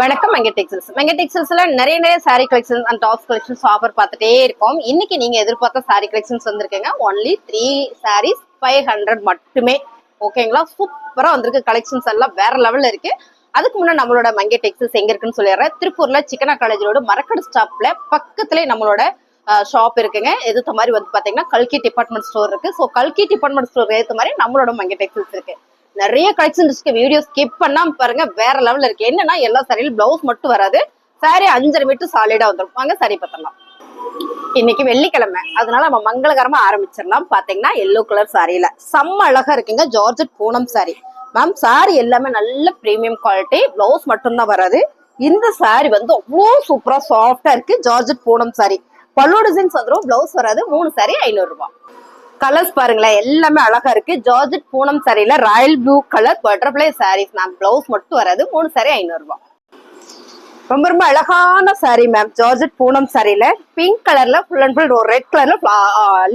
வணக்கம் மெங்க டெக்ஸ்டைல்ஸ் நிறைய நிறைய sari collections and tops collections offer பார்த்துட்டே இருக்கோம். இன்னைக்கு நீங்க எதிர்பார்த்த சாரீ கலெக்ஷன்ஸ் வந்திருக்கீங்க. Only three saris five hundred மட்டுமே. ஓகேங்களா சூப்பரா வந்திருக்கு. கலெக்ஷன்ஸ் எல்லாம் வேற லெவல்ல இருக்கு. அதுக்கு முன்னாடி நம்மளோட மங்கை டெக்ஸல்ஸ் எங்க இருக்குன்னு சொல்லிடுறேன். திருப்பூர்ல சிக்கனா காலேஜோட ரோடு மரக்கடு ஸ்டாப்ல பக்கத்துலேயே நம்மளோட ஷாப் இருக்குங்க. எதுத்த மாதிரி வந்து பாத்தீங்கன்னா கல்கி டிபார்ட்மெண்ட் ஸ்டோர் இருக்கு. ஸோ கல்கி டிபார்ட்மெண்ட் ஸ்டோர் ஏற்ற மாதிரி நம்மளோட மங்கே டெக்ஸ்டைல்ஸ் இருக்கு. நிறைய கலெக்ஷன் இருக்கு. வீடியோ ஸ்கிப் பண்ணாம பாருங்க. வேற லெவல்ல இருக்கு. என்னன்னா எல்லா சாரியிலும் பிளவுஸ் மட்டும் வராது. சாரி அஞ்சரை மீட்டர் சாலிடா வந்துடும் வாங்க சாரி பார்த்தலாம் இன்னைக்கு வெள்ளிக்கிழமை. அதனால நம்ம மங்களகரமா ஆரம்பிச்சிடலாம். பாத்தீங்கன்னா எல்லோ கலர் சாரியில செம்ம அழகா இருக்குங்க. ஜார்ஜட் பூனம் சாரி மேம் சாரி எல்லாமே நல்ல ப்ரீமியம் குவாலிட்டி பிளவுஸ் மட்டும்தான் வராது. இந்த சாரி வந்து அவ்வளோ சூப்பரா சாஃப்டா இருக்கு. ஜார்ஜட் பூனம் சாரி பல்லு டிசைன்ஸ் வந்துடும் பிளவுஸ் வராது. மூணு சாரி ஐநூறு ரூபாய். கலர்ஸ் பாருங்களேன் எல்லாமே அழகா இருக்கு. Georgette Poonam சாரியில royal blue colour butterfly saris ma'am blouse மட்டும் வராது மூணு சாரி ஐநூறு ரூபாய் ரொம்ப ரொம்ப அழகான சாரி மேம் ஜார்ஜட் பூனம் சாரியில பிங்க் கலர்ல ஃபுல் அண்ட் ஃபுல் ஒரு ரெட் கலர்ல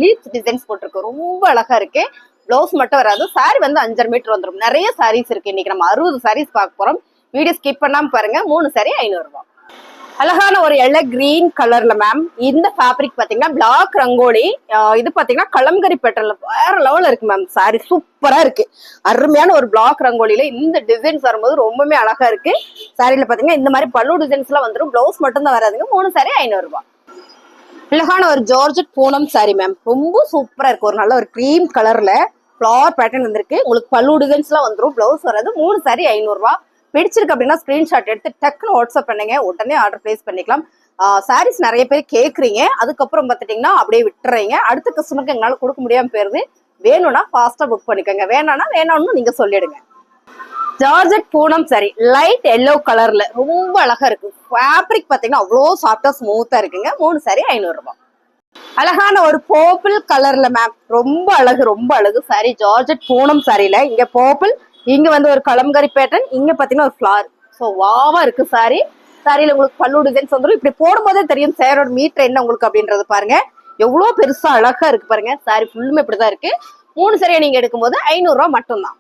லீவ்ஸ் டிசைன்ஸ் போட்டிருக்கு. ரொம்ப அழகா இருக்கு. பிளவுஸ் மட்டும் வராது. சாரி வந்து அஞ்சரை மீட்டர் வந்துடும் நிறைய சாரீஸ் இருக்கு. இன்னைக்கு நம்ம அறுபது சாரீஸ் பார்க்க போறோம். வீடியோ ஸ்கிப் பண்ணாம பாருங்க. மூணு சாரி ஐநூறு ரூபாய் அழகான ஒரு எல்ல கிரீன் கலர்ல மேம் இந்த ஃபேப்ரிக் பாத்தீங்கன்னா பிளாக் ரங்கோலி இது பாத்தீங்கன்னா கலம்கரி பெட்டர்ல வேற லெவல்ல இருக்கு மேம் சாரி சூப்பரா இருக்கு. அருமையான ஒரு பிளாக் ரங்கோலியில இந்த டிசைன்ஸ் வரும்போது ரொம்பவே அழகா இருக்கு. சாரியில பாத்தீங்கன்னா இந்த மாதிரி பல்லு டிசைன்ஸ் எல்லாம் வந்துடும் பிளவுஸ் மட்டும் தான் வராதுங்க. மூணு சாரி ஐநூறு ரூபாய் அழகான ஒரு ஜார்ஜட் பூனம் சாரி மேம் ரொம்ப சூப்பரா இருக்கு. ஒரு நல்ல ஒரு க்ரீம் கலர்ல ஃபிளவர் பேட்டர்ன் வந்திருக்கு. உங்களுக்கு பல்லு டிசைன்ஸ் எல்லாம் வந்துடும் பிளவுஸ் வராது. மூணு சாரி ஐநூறு ரூபாய் பிடிச்சிருக்கு அப்படின்னா ஸ்க்ரீன்ஷாட் எடுத்து டக்குன்னு வாட்ஸ்அப் பண்ணுங்க. உடனே ஆர்டர் பிளேஸ் பண்ணிக்கலாம். சாரீஸ் நிறைய பேர் கேட்குறீங்க அதுக்கப்புறம் பார்த்துட்டிங்கன்னா அப்படியே விட்டுறீங்க. அடுத்த கஸ்டமருக்கு எங்களால் கொடுக்க முடியாமல் போயிருது. வேணும்னா ஃபாஸ்ட்டாக புக் பண்ணிக்கோங்க. வேணாம்னா வேணாம்னு நீங்கள் சொல்லிடுங்க. ஜார்ஜட் பூனம் சரி லைட் எல்லோ கலரில் ரொம்ப அழகாக இருக்கும் ஃபேப்ரிக் பார்த்தீங்கன்னா அவ்வளோ சாஃப்டாக ஸ்மூத்தாக இருக்குங்க. மூணு சாரி ஐநூறுரூபா அழகான ஒரு பர்பிள் கலர்ல மேம் ரொம்ப அழகு ரொம்ப அழகு சாரி ஜார்ஜட் பூனம் சாரியில இங்க பர்பிள் இங்க வந்து ஒரு கலம்கரி பேட்டர்ன் இங்க பாத்தீங்கன்னா ஒரு ஃபிளார் ஸோ வாவா இருக்கு சாரி சாரியில உங்களுக்கு பல்லு டிசைன்ஸ் வந்துடும் இப்படி போடும்போதே தெரியும் சேரோட மீட்டர் என்ன உங்களுக்கு அப்படின்றது பாருங்க. எவ்வளவு பெருசா அழகா இருக்கு பாருங்க. சாரி ஃபுல்லுமே இப்படிதான் இருக்கு. மூணு சரியா நீங்க எடுக்கும்போது ஐநூறு மட்டும்தான்.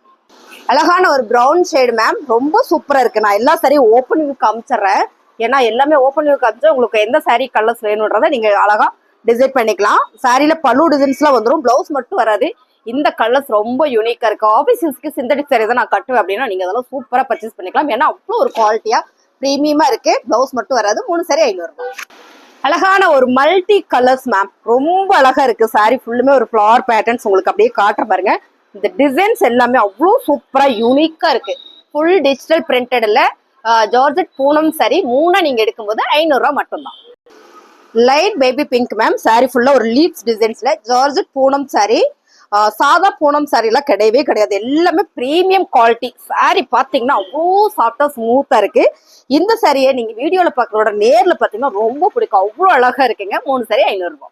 அழகான ஒரு ப்ரௌன் ஷேடு மேம் ரொம்ப சூப்பரா இருக்கு. நான் எல்லா சாரியும் ஓப்பன் வியூ காமிச்சிடுறேன் ஏன்னா எல்லாமே ஓப்பன் வியூ காமிச்சா உங்களுக்கு எந்த சாரி கலர்ஸ் வேணுன்றதை நீங்க அழகா டிசைட் பண்ணிக்கலாம். சாரியில பல்லு டிசைன்ஸ்லாம் வந்துடும் பிளவுஸ் மட்டும் வராது. இந்த கலர்ஸ் ரொம்ப யூனிக்காக இருக்கு. ஆஃபீஸ் யூஸ்க்கு சிந்தடிக் சாரி தான் நான் கட்டுவேன் அப்படின்னா நீங்கள் அதெல்லாம் சூப்பராக பர்ச்சேஸ் பண்ணிக்கலாம். ஏன்னா அவ்வளோ ஒரு குவாலிட்டியாக ப்ரீமியமாக இருக்கு. ப்ளவுஸ் மட்டும் வராது மூணு சாரி ஐநூறு அழகான ஒரு மல்டி கலர்ஸ் மேம் ரொம்ப அழகா இருக்கு. சாரி ஃபுல்லுமே ஒரு ஃபிளவர் பேட்டர்ன்ஸ் உங்களுக்கு அப்படியே காட்டுற பாருங்க. இந்த டிசைன்ஸ் எல்லாமே அவ்வளோ சூப்பராக யூனிக்காக இருக்கு. ஃபுல் டிஜிட்டல் பிரிண்டடில் ஜார்ஜட் பூனம் சாரி மூணாக நீங்கள் எடுக்கும்போது ஐநூறுரூவா மட்டும்தான். Light baby pink ma'am sari ஃபுல்லாக ஒரு லீவ்ஸ் டிசைன்ஸில் ஜார்ஜட் பூனம் சாரி சாதா பூனம் சாரீலாம் கிடையவே கிடையாது. எல்லாமே ப்ரீமியம் குவாலிட்டி சாரி பார்த்தீங்கன்னா அவ்வளோ சாஃப்டா ஸ்மூத்தா இருக்கு. இந்த சாரியை நீங்க வீடியோல பார்க்கறோட நேர்ல பார்த்தீங்கன்னா ரொம்ப பிடிக்கும். அவ்வளோ அழகா இருக்குங்க. மூணு சாரி ஐநூறுரூவா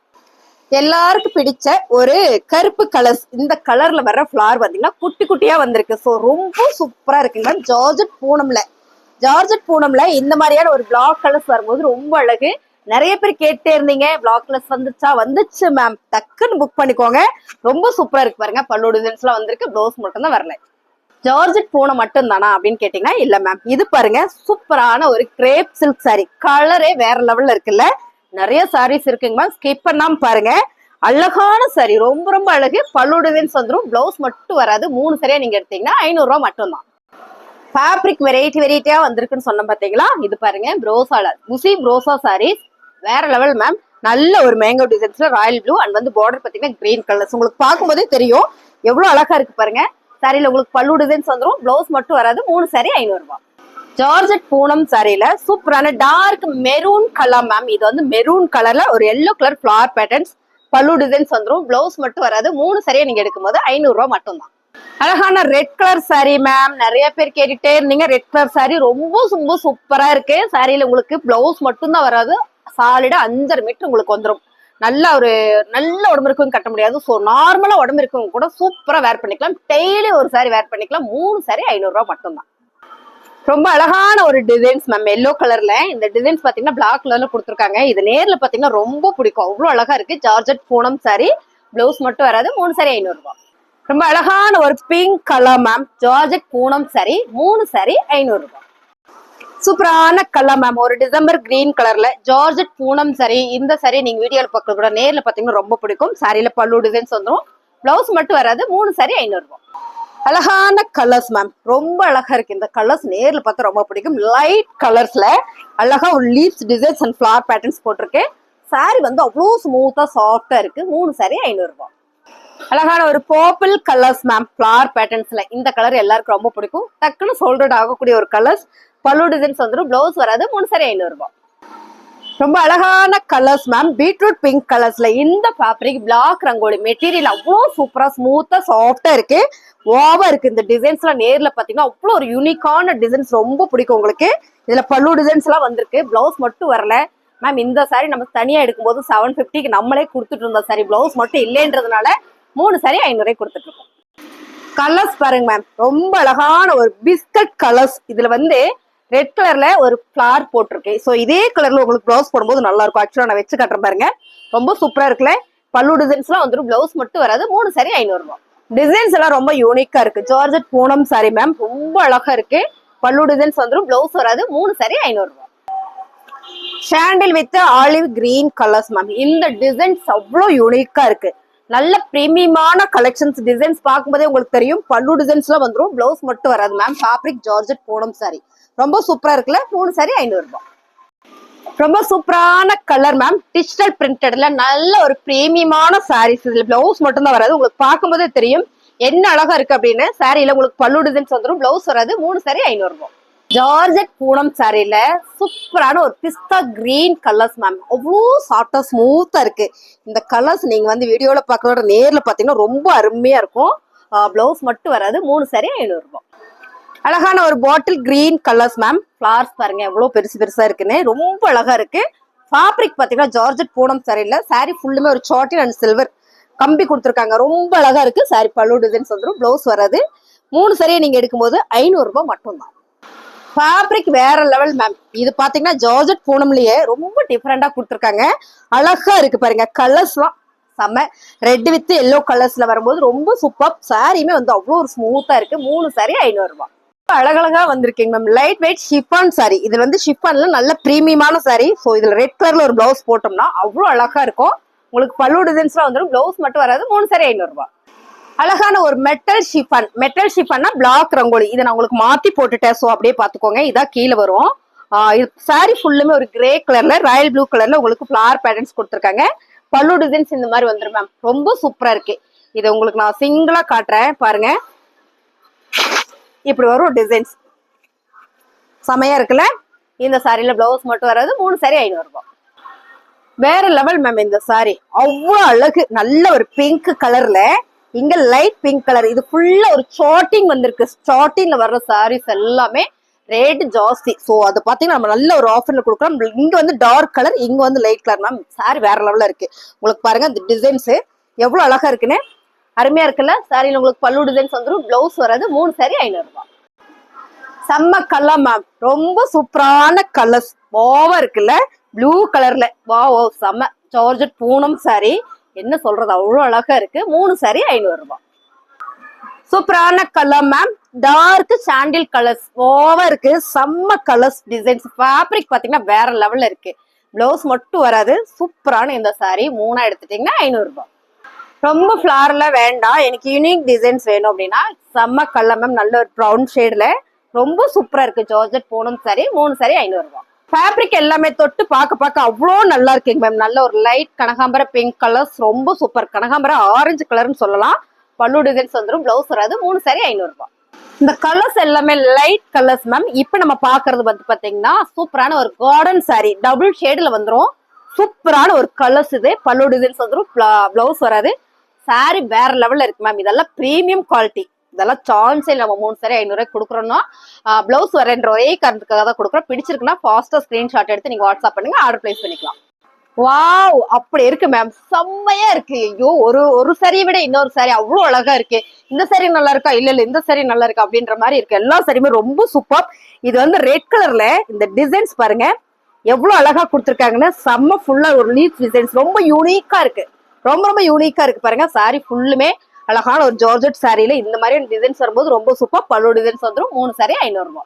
எல்லாருக்கும் பிடிச்ச ஒரு கருப்பு கலர்ஸ் இந்த கலர்ல வர ஃபிளார் பார்த்தீங்கன்னா குட்டி குட்டியா வந்திருக்கு. ஸோ ரொம்ப சூப்பரா இருக்குங்க. ஜார்ஜட் பூனம்ல. ஜார்ஜட் பூனம்ல இந்த மாதிரியான ஒரு பிளாக் கலர்ஸ் வரும்போது ரொம்ப அழகு. நிறைய பேர் கேட்டே இருந்தீங்க. பிளாக் வந்துச்சா வந்துச்சு மேம் டக்குன்னு புக் பண்ணிக்கோங்க. ரொம்ப சூப்பரா இருக்கு பாருங்க. பல்லு டிசைன்ஸ்லாம் வந்திருக்கு. ப்ளவுஸ் மட்டும் தான் வரல. ஜார்ஜெட் பூனை மட்டும் தானா அப்படின்னு கேட்டீங்கன்னா இல்ல மேம் இது பாருங்க சூப்பரான ஒரு கிரேப் சில்க் சாரி கலரே வேற லெவல்ல இருக்குல்ல. நிறைய சாரீஸ் இருக்குங்க மேம் ஸ்கிப் பண்ணாம பாருங்க. அழகான சாரி ரொம்ப ரொம்ப அழகு. பல்லு டிசைன்ஸ் வந்துடும் பிளவுஸ் மட்டும் வராது. மூணு சரியா நீங்க எடுத்தீங்கன்னா ஐநூறுரூவா மட்டும் மட்டும்தான். ஃபேப்ரிக் வெரைட்டி வெரைட்டியா வந்திருக்குன்னு சொன்ன பாத்தீங்களா? இது பாருங்க ப்ரோசால முசி ப்ரோசா சாரீஸ் வேற லெவல் மேம் நல்ல ஒரு மேங்கோ டிசைன்ஸ்ல ராயல் ப்ளூ அண்ட் வந்து பார்டர் பாத்தீங்கன்னா கிரீன் கலர்ஸ் உங்களுக்கு பார்க்கும்போதே தெரியும். எவ்வளவு அழகா இருக்கு பாருங்க. சாரியில் உங்களுக்கு பல்லு டிசைன்ஸ் வந்துடும் ப்ளவுஸ் மட்டும் வராது. மூணு சாரி ஐநூறு ரூபாய். ஜார்ஜட் பூனம் சாரியில சூப்பரான டார்க் மெரூன் கலர் மேம் இது வந்து மெரூன் கலர்ல ஒரு எல்லோ கலர் ஃபிளவர் பேட்டர்ன்ஸ் பல்லு டிசைன்ஸ் வந்துடும் ப்ளவுஸ் மட்டும் வராது. மூணு சரியா நீங்க எடுக்கும்போது ஐநூறு மட்டும்தான். அழகான ரெட் கலர் சாரி மேம் நிறைய பேர் கேட்டுட்டே இருந்தீங்க. ரெட் கலர் சாரி ரொம்ப ரொம்ப சூப்பரா இருக்கு. சாரியில உங்களுக்கு பிளவுஸ் மட்டும்தான் வராது. சாலிடா அஞ்சரை மீட்டர் உங்களுக்கு வந்துடும் நல்ல ஒரு நல்ல உடம்பு இருக்கும் கட்ட முடியாது. ஸோ நார்மலாக உடம்பு இருக்கவங்க கூட சூப்பராக வேர் பண்ணிக்கலாம். டெய்லி ஒரு சாரி வேர் பண்ணிக்கலாம். மூணு சாரி ஐநூறுரூவா மட்டும்தான். ரொம்ப அழகான ஒரு டிசைன்ஸ் மேம் எல்லோ கலர்ல இந்த டிசைன்ஸ் பாத்தீங்கன்னா பிளாக் கலர்ல கொடுத்துருக்காங்க. இது நேர்ல பாத்தீங்கன்னா ரொம்ப பிடிக்கும். அவ்வளோ அழகா இருக்கு. ஜார்ஜட் பூனம் சாரி பிளவுஸ் மட்டும் வராது. மூணு சாரி ஐநூறு ரூபாய் ரொம்ப அழகான ஒரு pink colour ma'am georgette Poonam sari மூணு சாரி ஐநூறு ரூபாய் சூப்பரான கலர் மேம். ஒரு டிசம்பர் கிரீன் கலர்ல ஜார்ஜட் பூனம் சரி இந்த சரி நீங்க வீடியோல பார்க்க கூட நேர்ல பாத்தீங்கன்னா ரொம்ப பிடிக்கும். சாரியில பல்லு டிசைன்ஸ் வந்துடும் பிளவுஸ் மட்டும் வராது. மூணு சாரி ஐநூறு ரூபாய். அழகான கலர்ஸ் மேம் ரொம்ப அழகா இருக்கு. இந்த கலர்ஸ் நேர்ல பார்த்தா ரொம்ப பிடிக்கும். லைட் கலர்ஸ்ல அழகா ஒரு leaves designs and flower patterns போட்டிருக்கேன். சாரி வந்து அவ்வளோ ஸ்மூத்தா சாஃப்டா இருக்கு. மூணு சாரி ஐநூறு ரூபாய். அழகான ஒரு பர்பிள் கலர்ஸ் மேம் ஃபிளார் பேட்டர்ன்ஸ்ல இந்த கலர் எல்லாருக்கும் ரொம்ப பிடிக்கும். டக்குன்னு சோல்டட் ஆகக்கூடிய ஒரு கலர்ஸ் பல்லு டிசைன்ஸ் வந்துடும் பிளவுஸ் வராது. மூணு சரி ஐநூறு ரூபாய். ரொம்ப அழகான கலர்ஸ் மேம் பீட்ரூட் பிங்க் கலர்ஸ்ல இந்த ஃபேப்ரிக் பிளாக் ரங்கோலி மெட்டீரியல் அவ்வளோ சூப்பரா ஸ்மூத்தா சாஃப்டா இருக்கு. ஓவா இருக்கு. இந்த டிசைன்ஸ்லாம் நேர்ல பாத்தீங்கன்னா அவ்வளோ ஒரு யூனிக்கான டிசைன்ஸ் ரொம்ப பிடிக்கும் உங்களுக்கு. இதுல பல்லு டிசைன்ஸ் எல்லாம் வந்திருக்கு. பிளவுஸ் மட்டும் வரல. மேம் இந்த சாரி நம்ம தனியா எடுக்கும்போது செவன் ஃபிஃப்டிக்கு நம்மளே கொடுத்துட்டு இருந்தோம் சாரி பிளவுஸ் மட்டும் இல்லைன்றதுனால மூணு சாரி ஐநூறு கொடுத்துட்டு இருக்கோம். கலர்ஸ் பாருங்க மேம் ரொம்ப அழகான ஒரு பிஸ்கட் கலர்ஸ் இதுல வந்து ரெட் கலர்ல ஒரு ஃபிளார் போட்டிருக்கேன் ஸோ இதே கலர்ல உங்களுக்கு ப்ளவுஸ் போடும்போது நல்லா இருக்கும் ஆக்சுவலா நான் வச்சு காட்டுறேன் பாருங்க. ரொம்ப சூப்பரா இருக்குல்ல? பல்லு டிசைன்ஸ்லாம் வந்துடும் பிளவுஸ் மட்டும் வராது. மூணு சாரி ஐநூறு ரூபாய். டிசைன்ஸ் எல்லாம் ரொம்ப யூனிக்கா இருக்கு. ஜார்ஜட் பூனம் சாரி மேம் ரொம்ப அழகா இருக்கு. பல்லு டிசைன்ஸ் வந்துடும் பிளவுஸ் வராது. மூணு சாரி ஐநூறு ரூபாய். Sandal with olive green colours ma'am இந்த டிசைன்ஸ் அவ்வளோ யூனிக்கா இருக்கு. நல்ல பிரீமியமான கலெக்ஷன்ஸ் டிசைன்ஸ் பார்க்கும்போதே உங்களுக்கு தெரியும். பல்லு டிசைன்ஸ்லாம் வந்துடும் பிளவுஸ் மட்டும் வராது ma'am fabric georgette Poonam sari ரொம்ப சூப்பரா இருக்குல்ல? மூணு சாரி ஐநூறு ரூபாய் ரொம்ப சூப்பரான கலர் மேம் டிஜிட்டல் பிரிண்டட்ல நல்ல ஒரு பிரீமியமான சாரீஸ் இதுல பிளவுஸ் மட்டும் தான் வராது. உங்களுக்கு பார்க்கும்போதே தெரியும். என்ன அழகா இருக்கு அப்படின்னு. சாரியில உங்களுக்கு பல்லு டிசைன்ஸ் வந்துடும் பிளவுஸ் வராது. மூணு சாரி ஐநூறு ரூபாய் ஜார்ஜட் பூனம் சாரியில சூப்பரான ஒரு பிஸ்தா கிரீன் கலர்ஸ் மேம் அவ்வளோ சாஃப்டா ஸ்மூத்தா இருக்கு. இந்த கலர்ஸ் நீங்க வந்து வீடியோல பார்க்கறத நேர்ல பாத்தீங்கன்னா ரொம்ப அருமையா இருக்கும். பிளவுஸ் மட்டும் வராது. மூணு சாரி ஐநூறு ரூபாய். அழகான ஒரு bottle green colours ma'am flowers பாருங்க எவ்வளோ பெருசு பெருசா இருக்குன்னு. ரொம்ப அழகா இருக்கு. ஃபேப்ரிக் பாத்தீங்கன்னா ஜார்ஜட் பூனம் சாரியில சாரி ஃபுல்லுமே ஒரு சாட்டின் அண்ட் சில்வர் கம்பி கொடுத்துருக்காங்க. ரொம்ப அழகா இருக்கு. சாரி பல்லு டிசைன்ஸ் வந்துடும் பிளவுஸ் வராது. மூணு சரியை நீங்க எடுக்கும்போது ஐநூறு ரூபாய் மட்டும்தான். ஃபேப்ரிக் வேற லெவல் மேம் இது பாத்தீங்கன்னா ஜார்ஜட் பூனம்லயே ரொம்ப டிஃப்ரெண்டா கொடுத்துருக்காங்க. அழகா இருக்கு பாருங்க. கலர்ஸ்லாம் செம்ம. ரெட் வித் எல்லோ கலர்ஸ்ல வரும்போது ரொம்ப சூப்பர் சாரியுமே வந்து அவ்வளோ ஒரு ஸ்மூத்தா இருக்கு. மூணு சாரி ஐநூறு ரூபாய் அழகழகா வந்திருக்கீங்க ma'am light weight chiffon sari இது வந்து ஷிஃபான்ல நல்ல பிரீமியமான சாரி ஸோ இதுல ரெட் கலர்ல ஒரு பிளவுஸ் போட்டோம்னா அவ்வளோ அழகா இருக்கும். உங்களுக்கு பல்லு டிசைன்ஸ்லாம் வந்துடும் பிளவுஸ் மட்டும் வராது. மூணு சாரி ஐநூறுரூவா அழகான ஒரு மெட்டல் ஷிஃபன் மெட்டல் ஷிஃபன்னா பிளாக் ரங்கோலி. இதை நான் உங்களுக்கு மாத்தி போட்டுட்டேன். ஸோ அப்படியே பார்த்துக்கோங்க. இதான் கீழே வரும். இது சாரி ஃபுல்லுமே ஒரு கிரே கலர்ல ராயல் ப்ளூ கலர்ல உங்களுக்கு ஃபிளார் பேட்டர்ன்ஸ் கொடுத்துருக்காங்க. பல்லு டிசைன்ஸ் இந்த மாதிரி வந்துடும் மேம் ரொம்ப சூப்பரா இருக்கு. இதை உங்களுக்கு நான் சிங்கிளா காட்டுறேன். பாருங்க. இப்படி வரும் டிசைன்ஸ் செமையா இருக்குல்ல? இந்த சாரியில பிளவுஸ் மட்டும் வராது மூணு சாரி ஐநூறு ரூபாய். வேற லெவல் மேம் இந்த சாரி அவ்வளவு அழகு. நல்ல ஒரு பிங்க் கலர்ல இங்க லைட் பிங்க் கலர் இது ஃபுல்லா ஒரு சாட்டிங் வந்திருக்கு. ஸ்டார்டிங்ல வர்ற சாரீஸ் எல்லாமே ரேட் ஜாஸ்தி. ஸோ அது பார்த்தீங்கன்னா நம்ம நல்ல ஒரு ஆஃபர்ல கொடுக்குறோம். இங்க வந்து டார்க் கலர் இங்க வந்து லைட் கலர் மேம் சாரி வேற லெவல்ல இருக்கு. உங்களுக்கு பாருங்க இந்த டிசைன்ஸ் எவ்வளவு அழகா இருக்குன்னு. அருமையா இருக்குல்ல? சாரியில் உங்களுக்கு பல்லு டிசைன்ஸ் வந்துடும் பிளவுஸ் வராது. மூணு சாரி ஐநூறுரூவா செம்ம கலர் மேம் ரொம்ப சூப்பரான கலர்ஸ் ஓவா இருக்குல்ல? ப்ளூ கலர்ல வா ஓ செம்ம. ஜார்ஜட் பூனம் சாரி என்ன சொல்றது? அவ்வளோ அழகா இருக்கு. மூணு சாரி ஐநூறு ரூபாய். சூப்பரான colour ma'am dark sandal colours ஓவா இருக்கு. செம்ம கலர்ஸ் டிசைன்ஸ் ஃபேப்ரிக் பாத்தீங்கன்னா வேற லெவல்ல இருக்கு. பிளவுஸ் மட்டும் வராது. சூப்பரான இந்த சாரி மூணா எடுத்துட்டீங்கன்னா ஐநூறு ரூபாய். ரொம்ப ஃபிளார்ல வேண்டாம். எனக்கு யூனிக் டிசைன்ஸ் வேணும் அப்படின்னா செம்ம கலர் மேம் நல்ல ஒரு ப்ரௌன் ஷேட்ல ரொம்ப சூப்பரா இருக்கு. ஜார்ஜெட் போனும் சரி மூணு சரி ஐநூறு ரூபாய். ஃபேப்ரிக் எல்லாமே தொட்டு பார்க்க பார்க்க அவ்வளோ நல்லா இருக்குங்க மேம் நல்ல ஒரு லைட் கனகாம்பர பிங்க் கலர்ஸ் ரொம்ப சூப்பர் கனகாம்பர ஆரஞ்சு கலர்னு சொல்லலாம். பல்லு டிசைன்ஸ் வந்துடும் பிளவுஸ் வராது. மூணு சாரி ஐநூறு இந்த கலர்ஸ் எல்லாமே லைட் கலர்ஸ் மேம் இப்போ நம்ம பார்க்கறது வந்து பார்த்தீங்கன்னா சூப்பரான ஒரு கார்டன் சாரி டபுள் ஷேடில் வந்துடும் சூப்பரான ஒரு கலர்ஸ் இது. பல்லு டிசைன்ஸ் வந்துடும் பிளவுஸ் வராது. சாரி வேற லெவலில் இருக்கு மேம் இதெல்லாம் ப்ரீமியம் குவாலிட்டி இதெல்லாம் சான்ஸே நம்ம மூணு சாரி ஐநூறு கொடுக்குறோன்னா பிளவுஸ் வரேன்ற ஒரே காரணத்துக்காக தான் கொடுக்குறோம். பிடிச்சிருக்குன்னா ஃபாஸ்டா ஸ்கிரீன்ஷாட் எடுத்து நீங்க வாட்ஸ்அப் பண்ணுங்க ஆர்டர் பிளேஸ் பண்ணிக்கலாம். வாவ் அப்படி இருக்கு மேம் செம்மையா இருக்கு. ஐயோ ஒரு ஒரு சாரியை விட இன்னொரு சாரி அவ்வளவு அழகா இருக்கு. இந்த சாரி நல்லா இருக்கா? இல்ல இல்ல இந்த சாரி நல்லா இருக்கா? அப்படின்ற மாதிரி இருக்கு. எல்லா சாரியுமே ரொம்ப சூப்பர் இது வந்து ரெட் கலர்ல இந்த டிசைன்ஸ் பாருங்க. எவ்வளவு அழகா கொடுத்துருக்காங்கன்னு. செம்ம ஃபுல்லா ஒரு லீஃப் டிசைன்ஸ் ரொம்ப யூனிக்கா இருக்கு. ரொம்ப ரொம்ப யூனிக்கா இருக்கு பாருங்க. சாரி ஃபுல்லுமே அழகான ஒரு ஜார்ஜெட் சாரியில இந்த மாதிரி டிசைன்ஸ் வரும்போது ரொம்ப சூப்பர் பல்லு டிசைன்ஸ் வந்துடும் மூணு சாரி ஐநூறு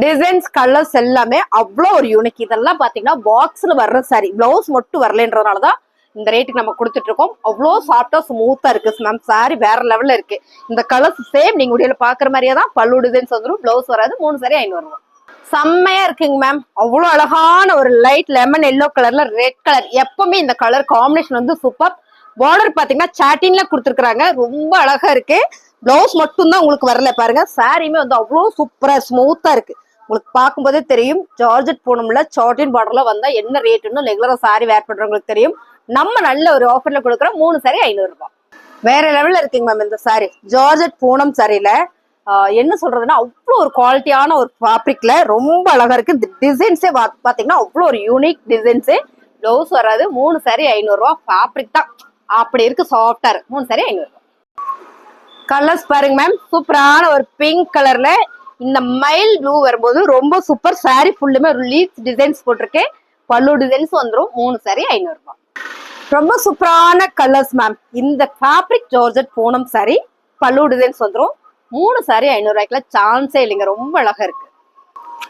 டிசைன்ஸ் கலர்ஸ் எல்லாமே அவ்வளோ ஒரு யூனிக் இதெல்லாம் பார்த்தீங்கன்னா பாக்ஸில் வர்ற சாரி பிளவுஸ் மட்டும் வரலன்றதுனால தான் இந்த ரேட்டுக்கு நம்ம கொடுத்துட்டு இருக்கோம் அவ்வளோ சாஃப்டாக ஸ்மூத்தாக இருக்குது மேம் சாரி வேற லெவலில் இருக்கு. இந்த கலர்ஸ் சேம் நீங்கள் உடையில பார்க்குற மாதிரியே தான் பல்லு டிசைன்ஸ் வந்துடும் பிளவுஸ் வராது. மூணு சாரி ஐநூறு செம்மையா இருக்குங்க மேம் அவ்வளோ அழகான ஒரு லைட் லெமன் எல்லோ கலர்ல ரெட் கலர் எப்பவுமே இந்த கலர் காம்பினேஷன் வந்து சூப்பர் பார்டர் பாத்தீங்கன்னா சாட்டின்ல கொடுத்துருக்காங்க ரொம்ப அழகா இருக்கு. பிளவுஸ் மட்டும்தான் உங்களுக்கு வரல பாருங்க. சாரியுமே வந்து அவ்வளோ சூப்பரா ஸ்மூத்தா இருக்கு. உங்களுக்கு பார்க்கும்போதே தெரியும். ஜார்ஜெட் போனோம்ல சாட்டின் பார்டர்ல வந்தா என்ன ரேட்டுன்னு ரெகுலரா சாரி வேர் பண்றவங்களுக்கு தெரியும். நம்ம நல்ல ஒரு ஆஃபர்ல கொடுக்குற மூணு சாரி ஐநூறு ரூபாய் வேற லெவல்ல இருக்குங்க மேம் இந்த சாரி ஜார்ஜெட் பூனம் சாரியில என்ன சொல்றதுன்னா அவ்வளோ ஒரு குவாலிட்டியான ஒரு ஃபேப்ரிக்ல ரொம்ப அழகா இருக்கு. இந்த டிசைன்ஸே பாத்தீங்கன்னா அவ்வளோ ஒரு யூனிக் டிசைன்ஸு ப்ளவுஸ் வராது. மூணு சாரி ஐநூறுரூவா ஃபேப்ரிக் தான். அப்படி இருக்கு சாஃப்டா இருக்கு. மூணு சாரி ஐநூறுரூவா கலர்ஸ் பாருங்க மேம் சூப்பரான ஒரு பிங்க் கலர்ல இந்த மைல் ப்ளூ வரும்போது ரொம்ப சூப்பர் சாரி ஃபுல்லுமே ஒரு லீவ்ஸ் டிசைன்ஸ் போட்டிருக்கேன். பல்லு டிசைன்ஸ் வந்துடும் மூணு சாரி ஐநூறுபா ரொம்ப சூப்பரான கலர்ஸ் மேம் இந்த ஃபேப்ரிக் ஜார்ஜட் பூனம் சாரி பல்லு டிசைன்ஸ் வந்துடும் மூணு சாரி ஐநூறுரூவாய்க்குல சான்ஸே இல்லைங்க. ரொம்ப அழகா இருக்கு.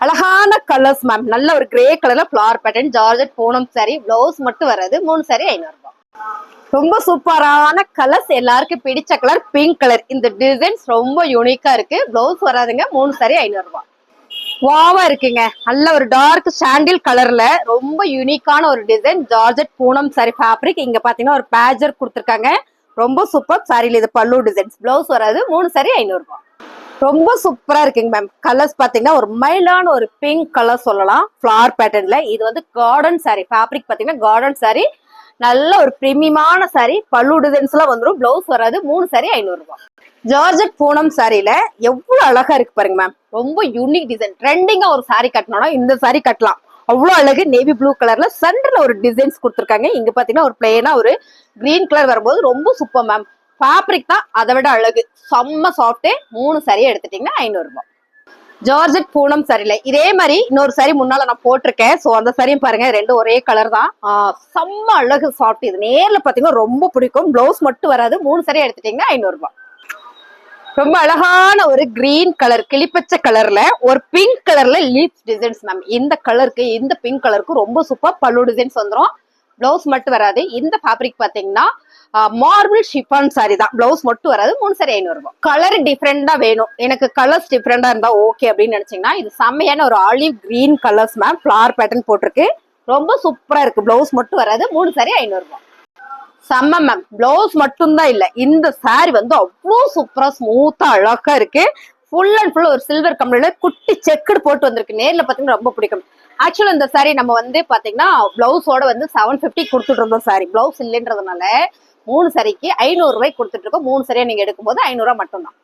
அழகான கலர்ஸ் மேம் நல்ல ஒரு கிரே கலர்ல floral pattern georgette Poonam sari blouse மட்டும் வராது. மூணு சாரி ஐநூறு ரொம்ப சூப்பரான கலர்ஸ் எல்லாருக்கும் பிடிச்ச கலர் பிங்க் கலர் இந்த டிசைன்ஸ் ரொம்ப யூனிக்கா இருக்கு. பிளவுஸ் வராதுங்க மூணு சாரி ஐநூறுரூவா வாவா இருக்குங்க. நல்ல ஒரு டார்க் சாண்டில் கலர்ல ரொம்ப யூனிக்கான ஒரு design georgette Poonam sari fabric இங்க பாத்தீங்கன்னா ஒரு பேஜர் கொடுத்துருக்காங்க. ரொம்ப சூப்பர் சாரியில் இது பல்லு டிசைன்ஸ் பிளவுஸ் வராது மூணு சாரி ஐநூறுரூவா ரொம்ப சூப்பரா இருக்குங்க மேம் கலர்ஸ் பாத்தீங்கன்னா ஒரு மைலான ஒரு பிங்க் கலர் சொல்லலாம். ஃபிளவர் பேட்டர்ன்ல இது வந்து கார்டன் சாரி ஃபேப்ரிக் பாத்தீங்கன்னா கார்டன் சாரி நல்ல ஒரு பிரீமியமான சாரி பல்லு டிசைன்ஸ் எல்லாம் வந்துடும் பிளவுஸ் வராது. மூணு சாரி ஐநூறு ரூபாய் ஜார்ஜட் பூனம் சாரியில எவ்வளவு அழகா இருக்கு பாருங்க மேம் ரொம்ப யூனிக் டிசைன் ட்ரெண்டிங்கா ஒரு சாரி கட்டணும்னா இந்த சாரி கட்டலாம். அவ்வளவு அழகு. நேவி ப்ளூ கலர்ல சென்டர்ல ஒரு டிசைன்ஸ் கொடுத்துருக்காங்க. இங்க பாத்தீங்கன்னா ஒரு பிளேனா ஒரு கிரீன் கலர் வரும்போது ரொம்ப சூப்பர் மேம் ஃபேப்ரிக் தான் அதை விட அழகு. செம்ம சாஃப்ட் மூணு சாரியை எடுத்துட்டீங்கன்னா ஐநூறு ரூபாய் ஜார்ஜெட் பூனம் சரியில்லை. இதே மாதிரி இன்னொரு சாரி முன்னால நான் போட்டிருக்கேன். சோ அந்த சரியும் பாருங்க ரெண்டும் ஒரே கலர் தான். ஆஹ் செம்ம அழகு சாஃப்ட் இது நேர்ல பாத்தீங்கன்னா ரொம்ப பிடிக்கும். பிளவுஸ் மட்டும் வராது. மூணு சரி எடுத்துட்டீங்கன்னா ஐநூறு ரூபாய் ரொம்ப அழகான ஒரு கிரீன் கலர் கிளிப்பச்சை கலர்ல ஒரு பிங்க் கலர்ல லீப்ஸ் டிசைன்ஸ் மேம் இந்த கலருக்கு இந்த பிங்க் கலருக்கு ரொம்ப சூப்பர் பல்லு டிசைன்ஸ் வந்துடும் பிளவுஸ் மட்டும் வராது. இந்த ஃபேப்ரிக் பாத்தீங்கன்னா மார்பிள் ஷிஃபான் சாரி தான். பிளவுஸ் மட்டும் வராது மூணு சாரி ஐநூறு ரூபாய். கலர் டிஃப்ரெண்டா வேணும். எனக்கு கலர்ஸ் டிஃப்ரெண்டா இருந்தா ஓகே அப்படின்னு நினைச்சீங்கன்னா இது செம்மையான ஒரு olive green colours ma'am floral pattern போட்டிருக்கு. ரொம்ப சூப்பரா இருக்கு. பிளவுஸ் மட்டும் வராது மூணு சாரி ஐநூறு ரூபாய். செம்ம மேம் பிளவுஸ் மட்டும்தான் இல்ல. இந்த சாரி வந்து அவ்வளோ சூப்பரா ஸ்மூத்தா அழகா இருக்கு. ஃபுல் அண்ட் ஃபுல் ஒரு சில்வர் கம்பெனில குட்டி செக்குடு போட்டு வந்திருக்கு. நேர்ல பாத்தீங்கன்னா ரொம்ப பிடிக்கும். ஆக்சுவலா இந்த சாரி நம்ம வந்து பாத்தீங்கன்னா பிளவுஸோட வந்து செவன் பிப்டி கொடுத்துட்டு இருந்தோம் சாரி பிளவுஸ் இல்லைன்றதுனால மூணு சரிக்கு ஐநூறு ரூபாய்க்கு கொடுத்துட்டு இருக்கோம் மூணு சரியா நீங்க எடுக்கும்போது ஐநூறுரூவா மட்டும்தான்.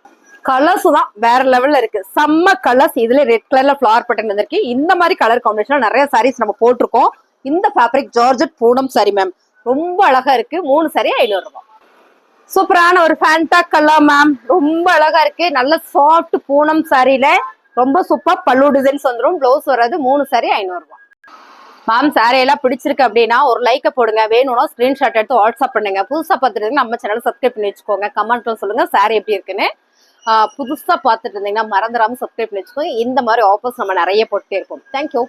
கலர்ஸ் தான் வேற லெவல்ல இருக்கு. செம்ம கலர்ஸ் இதுல ரெட் கலர்ல ஃபிளவர் பட்டன் வந்திருக்கு. இந்த மாதிரி கலர் காம்பினேஷன் நிறைய சாரீஸ் நம்ம போட்டிருக்கோம். இந்த fabric georgette Poonam sari ma'am ரொம்ப அழகா இருக்கு. மூணு சாரி ஐநூறு ரூபாய். சூப்பரான ஒரு ஃபேண்டா கலர் மேம் ரொம்ப அழகா இருக்கு. நல்ல சாஃப்ட் பூனம் சாரியில ரொம்ப சூப்பர் பல்லு டிசைன்ஸ் வந்துடும் ப்ளவுஸ் வர்றது மூணு சாரி ஐநூறுரூவா மேம் சாரி எல்லாம் பிடிச்சிருக்கு அப்படின்னா ஒரு லைக்கை போடுங்க. வேணும்னா ஸ்க்ரீன்ஷாட் எடுத்து வாட்ஸ்அப் பண்ணுங்க. புதுசாக பார்த்துட்டு நம்ம சேனல் சப்ஸ்கிரைப் பண்ணி வச்சுக்கோங்க. கமெண்ட்ல சொல்லுங்க சாரி எப்படி இருக்குன்னு. புதுசாக பார்த்துட்டு இருந்தீங்கன்னா மறந்துடாம சப்ஸ்கிரைப் பண்ணி வச்சுக்கோங்க. இந்த மாதிரி ஆஃபர்ஸ் நம்ம நிறைய போட்டுட்டே இருப்போம். தேங்க்யூ